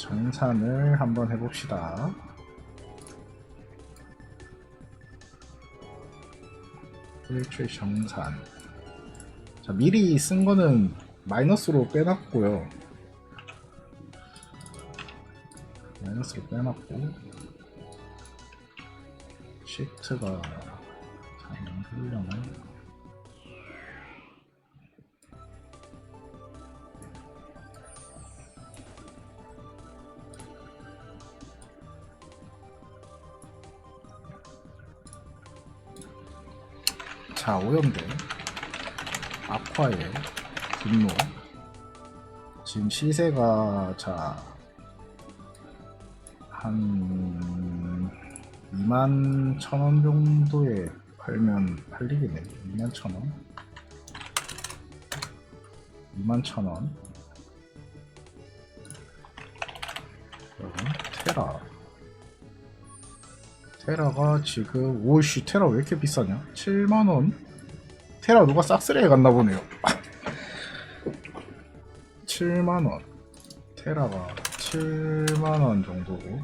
정산을 한번 해봅시다. 일주일 정산. 자, 미리 쓴 거는 마이너스로 빼놨고요. 마이너스로 빼놨고, 시트가 잘 흘려나? 자, 오염돼. 아쿠아의 분노. 지금 시세가, 자, 한 2만 천원 정도에 팔면 팔리겠네. 2만 천 원. 2만 천 원. 그리고 테라. 테라가 지금 오이씨 테라 왜 이렇게 비싸냐? 7만 원? 테라 누가 싹쓸이해 갔나 보네요. 7만 원. 테라가 7만 원 정도고.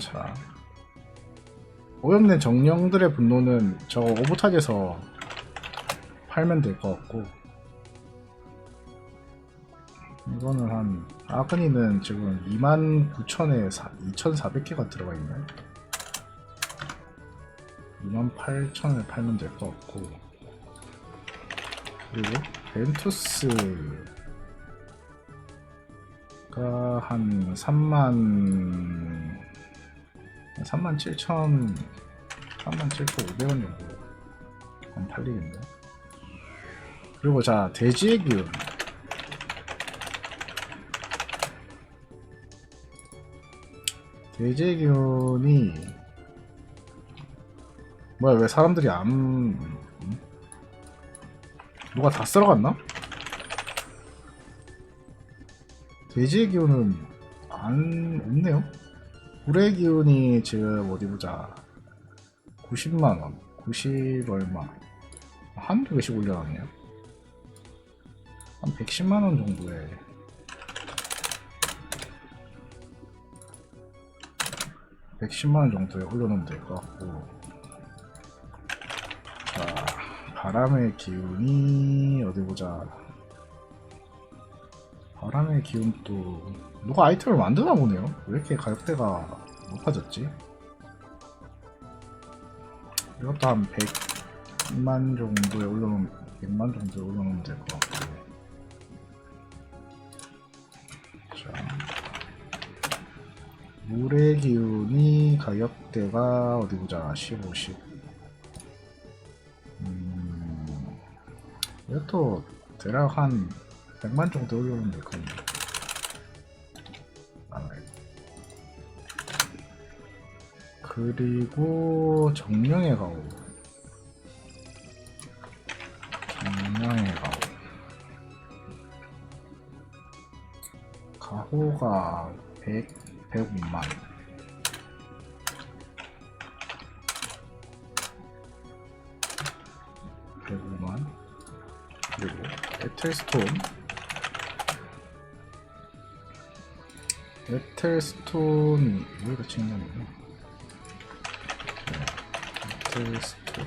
자. 오염된 정령들의 분노는 저 오버타지에서 팔면 될 것 같고. 이거는 한 아그니는 지금 29,000에 2,400개가 들어가 있네. 28,000에 팔면 될 것 같고. 그리고 벤투스가 한 3만 3만 7천 3만 7,500원 정도 한 팔리겠네. 그리고 자 돼지의 기운 대제균이 뭐야 왜 사람들이 안 음? 누가 다 쓸어 갔나? 돼지의 기운은 안 없네요. 불의 기운이 지금 어디 보자 90만 원, 90 얼마 한두 개씩 올려놨네요. 한 110만 원 정도에 110만원 정도에 올려놓으면 될 것 같고. 자 바람의 기운이 어디 보자. 바람의 기운 또 누가 아이템을 만드나 보네요. 왜 이렇게 가격대가 높아졌지? 이것도 한 100만 정도에 올려놓으면 100만 정도에 올려놓으면 될 것 같고 물의 기운이 가격대가 어디 보자. 15, 10 음, 이것도 대략 한 100만 정도 올려놓으면 될 겁니다. 아, 그리고 정령의 가오. 정령의 가오. 가호가 100 105만 백오만 그리고 에텔스톤. 에텔스톤 여기가 측면이구나. 네, 에텔스톤.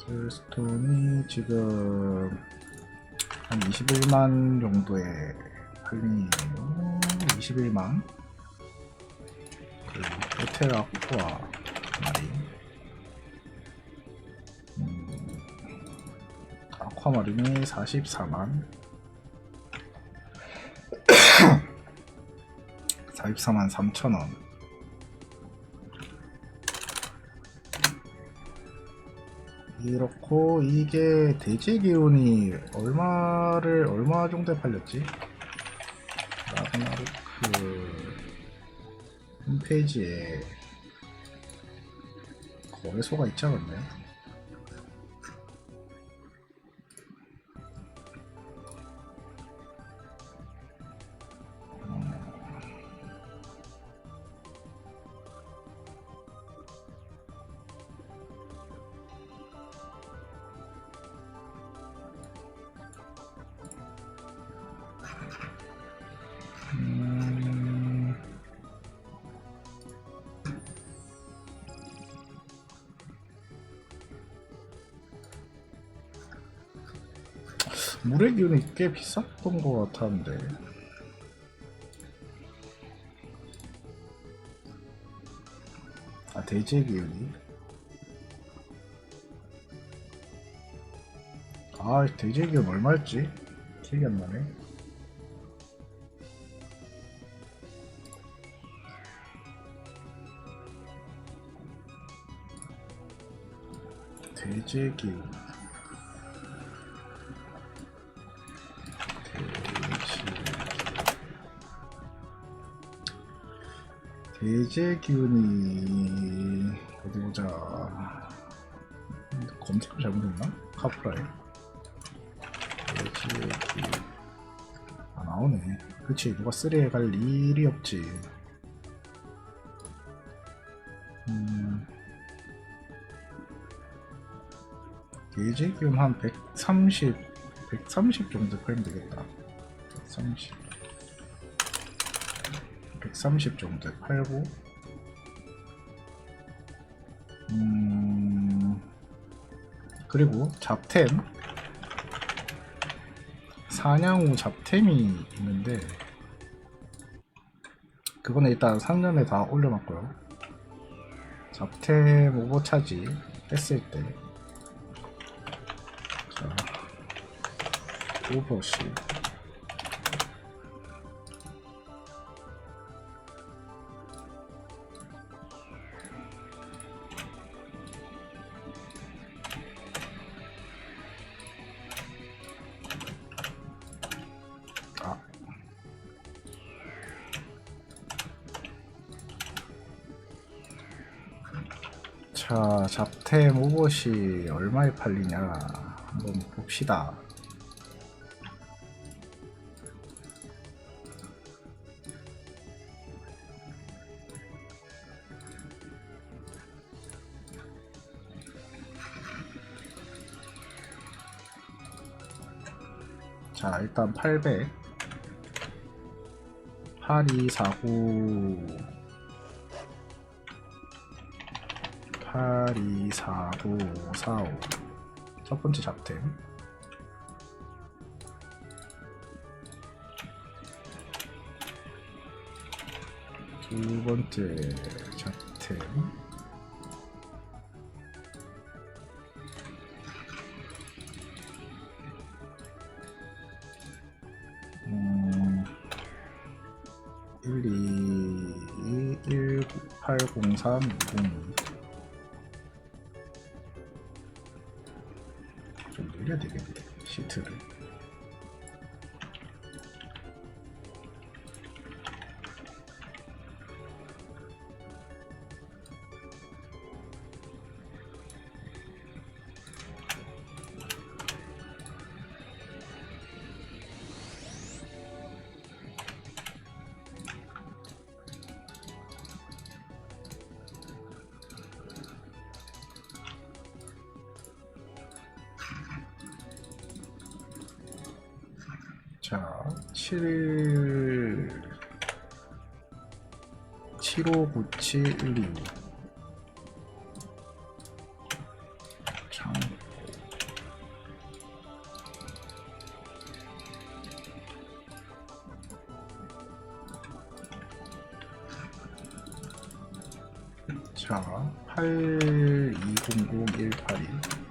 에텔스톤이 지금 한 21만 정도의 할인이에요. 21만. 그리고 호텔 아쿠아 마린. 음, 아쿠아 마린이 44만. 44만 3천원. 이렇고 이게 대지 기온이 얼마를 얼마 정도에 팔렸지? 라그나로크 홈페이지에 거래소가 있지 않았나요? 물의 기운이 꽤 비쌌던 것 같았는데. 아 대지의 기운이? 아 대지의 기운 얼마였지? 기억이 안 나네. 대지의 기운 대제 기운이 어디 보자. 검색을 잘못했나? 카프라에 대제 기운. 아 나오네. 그치 누가 쓰레에 갈 일이 없지. 음. 대제 기운 한 130, 130 정도 팔면 되겠다. 130 130 정도에 팔고 음 그리고 잡템. 사냥 후 잡템이 있는데 그거는 일단 상점에 다 올려놨고요. 잡템 오버차지 했을 때. 자, 오버시 자, 잡템 오버시 얼마에 팔리냐? 한번 봅시다. 자, 일단 800 8249 8, 2, 4, 5, 4, 5. 첫 번째 잡템. 두 번째 잡템. 1, 2, 1, 9, 8, 0, 3, 0, 2. 자, 7 759712 장. 자, 8200182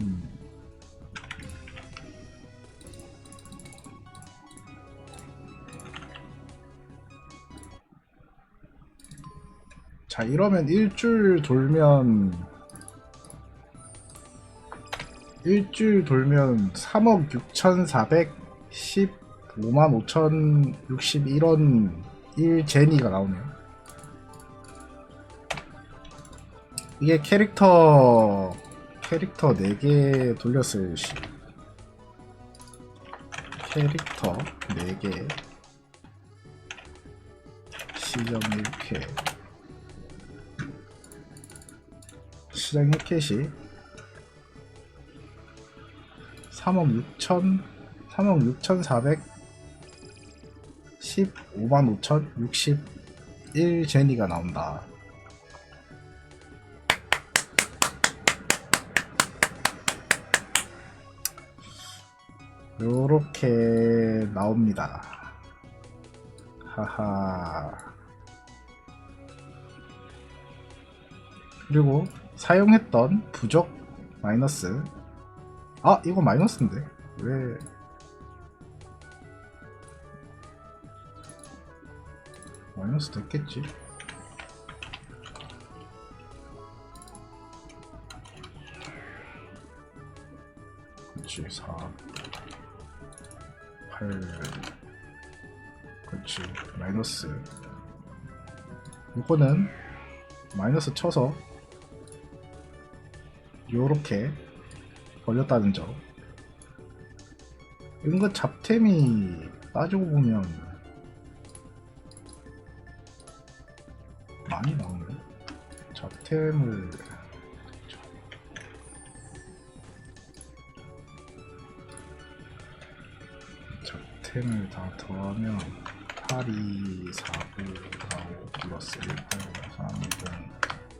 음. 자, 이러면 일주일 돌면 일주일 돌면 3억 6,410 55,061원 1제니가 나오네요. 이게 캐릭터 캐릭터 4개 돌렸을 시 캐릭터 4개. 시점 1회. 시장 1켓이 3억 6천 3억 6천 4백 15만 5천 61 제니가 나온다. 요렇게 나옵니다. 하하. 그리고 사용했던 부적 마이너스. 아, 이거 마이너스인데. 왜? 마이너스 됐겠지. 그치, 4. 8. 그치, 마이너스. 이거는 마이너스 쳐서 요렇게 걸렸다는 점. 은근 잡템이 따지고 보면 많이 나오네. 잡템을 템을 다 더하면 8, 2, 4, 9, 4, 5 플러스 1, 8, 3, 0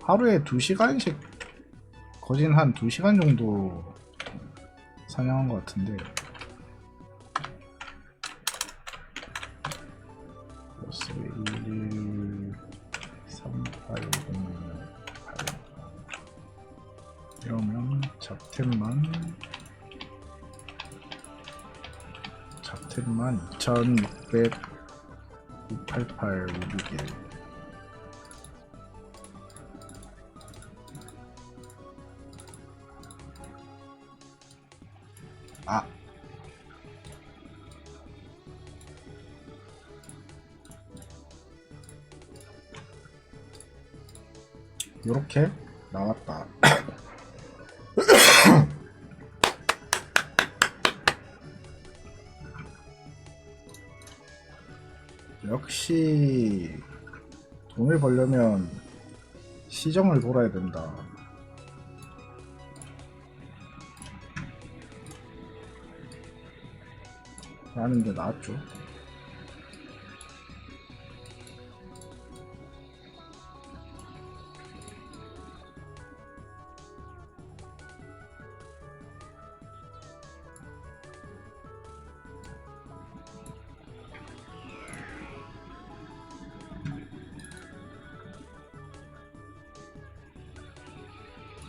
하루에 2시간씩 거진 한 2시간 정도 사냥한 것 같은데. 플러스 1, 3, 8, 0, 8 이러면 잡템만 잡템만 2600 688 561 아. 요렇게 나왔다 역시 돈을 벌려면 시정을 돌아야 된다. 라는 게 나왔죠.